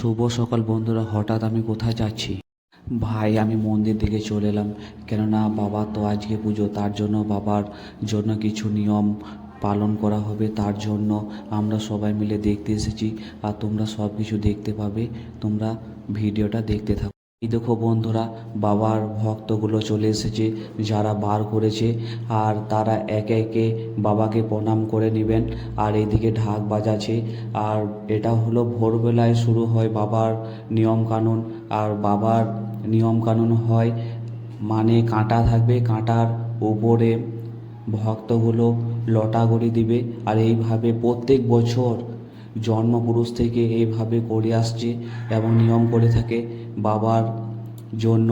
শুভ সকাল বন্ধুরা, হঠাৎ আমি কোথায় যাচ্ছি? ভাই, আমি মন্দির দিকে চলে এলাম। কেননা বাবা তো আজকে পুজো, তার জন্য বাবার জন্য কিছু নিয়ম পালন করা হবে, তার জন্য আমরা সবাই মিলে দেখতে এসেছি। আর তোমরা সব কিছু দেখতে পাবে। তোমরা ভিডিওটা দেখতে থাকো। এই দেখো বন্ধুরা, বাবার ভক্তগুলো চলে এসেছে, যারা বার করেছে, আর তারা একে একে বাবাকে প্রণাম করে নেবেন। আর এইদিকে ঢাক বাজাচ্ছে, আর এটা হলো ভোরবেলায় শুরু হয় বাবার নিয়ম কানুন আর বাবার নিয়ম কানুন হয় মানে কাঁটা থাকবে, কাঁটার উপরে ভক্তগুলো লটাগড়ি দিবে। আর এইভাবে প্রত্যেক বছর জন্মপুরুষ থেকে এইভাবে করে আসছে, এবং নিয়ম করে থাকে। বাবার জন্য।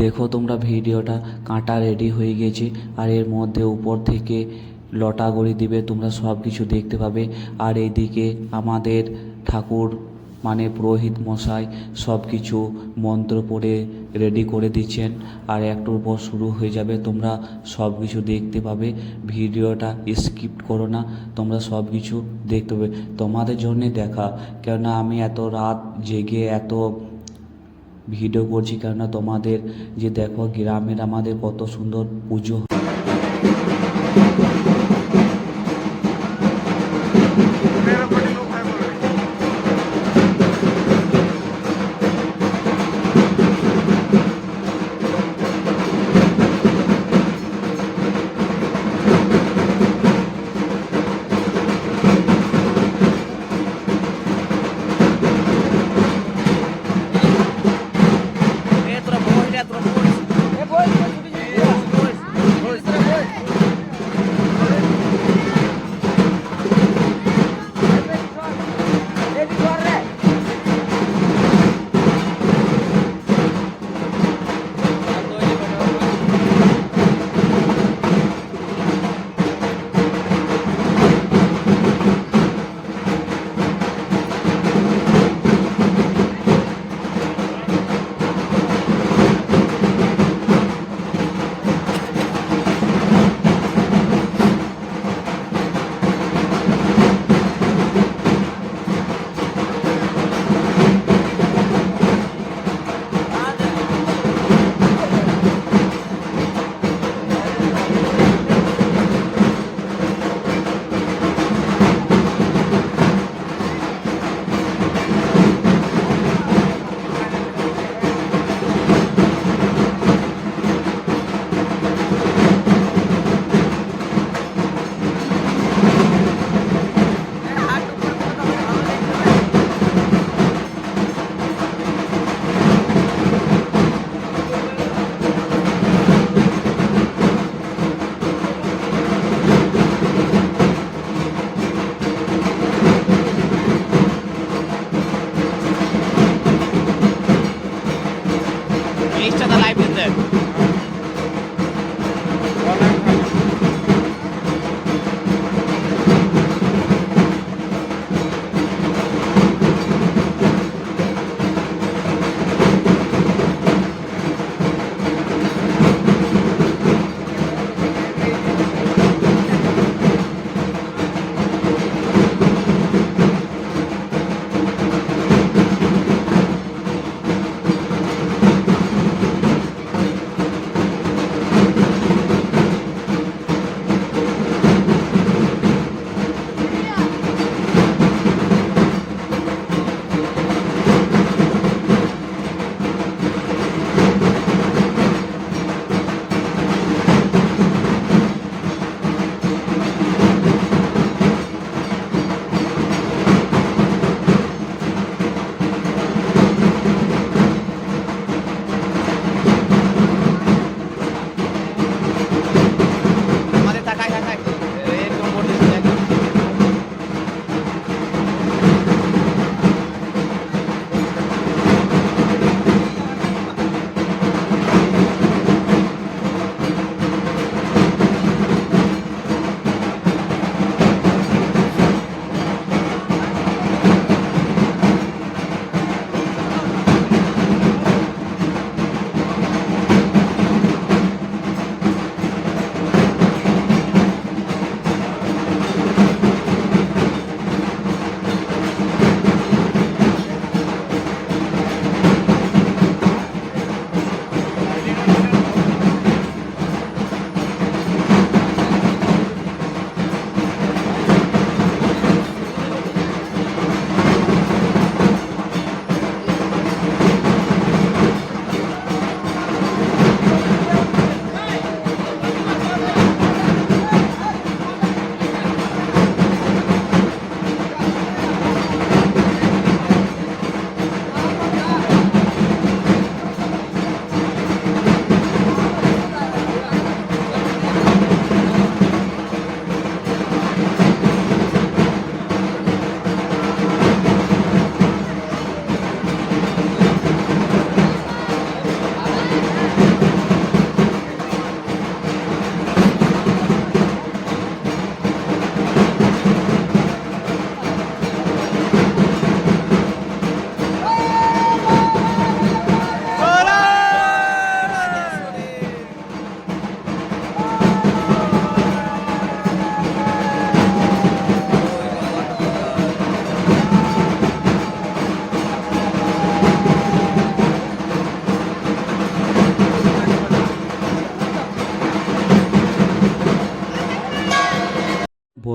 দেখো তোমরা ভিডিওটা, কাঁটা রেডি হয়ে গেছে, আর এর মধ্যে উপর থেকে লটা গড়ি দিবে, তোমরা সব কিছু দেখতে পাবে। আর এইদিকে আমাদের ঠাকুর মানে পুরোহিত মশাই সব কিছু মন্ত্র পড়ে রেডি করে দিচ্ছেন। আর একটুর পর শুরু হয়ে যাবে, তোমরা সব কিছু দেখতে পাবে। ভিডিওটা স্কিপ করো না, তোমরা সব কিছু দেখতে পাবে। তোমাদের জন্যে দেখা, কেননা আমি এত রাত জেগে এত ভিডিও করছি, কেননা তোমাদের যে দেখো গ্রামের আমাদের কত সুন্দর পুজো each other live in there.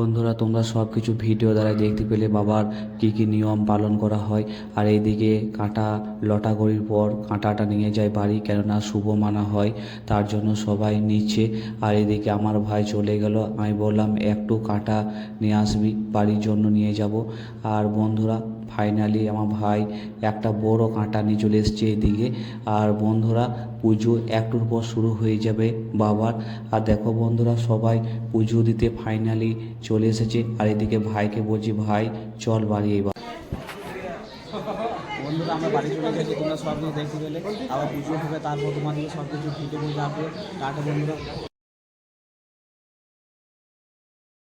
বন্ধুরা, তোমরা সব কিছু ভিডিও দ্বারা দেখতে পেলে বাবার কি কি নিয়ম পালন করা হয়। আর এইদিকে কাঁটা লটা গড়ির পর কাঁটাটা নিয়ে যায় বাড়ি, কেননা শুভ মানা হয়, তার জন্য সবাই নিচ্ছে। আর এদিকে আমার ভাই চলে গেল, আমি বললাম, একটু কাঁটা নিয়ে আসবি, বাড়ির জন্য নিয়ে যাব। আর বন্ধুরা ফাইনালি আমার ভাই একটা বড় কাঁটা নিয়ে চলে এসছে এদিকে আর বন্ধুরা, পুজো একটুর পর শুরু হয়ে যাবে বাবার। আর দেখো বন্ধুরা, সবাই পুজো দিতে ফাইনালি চলে এসেছে। আর এদিকে ভাইকে বলছি, ভাই, চল বাড়ি এবার। বন্ধুরা, আমরা বাড়ি চলে গেছি তোমরা সব দেখতে পেলে। আবার পুজো হবে, তারপর তোমাদেরকে সব কিছু ভিডিও করে রাখব টাটা বন্ধুরা।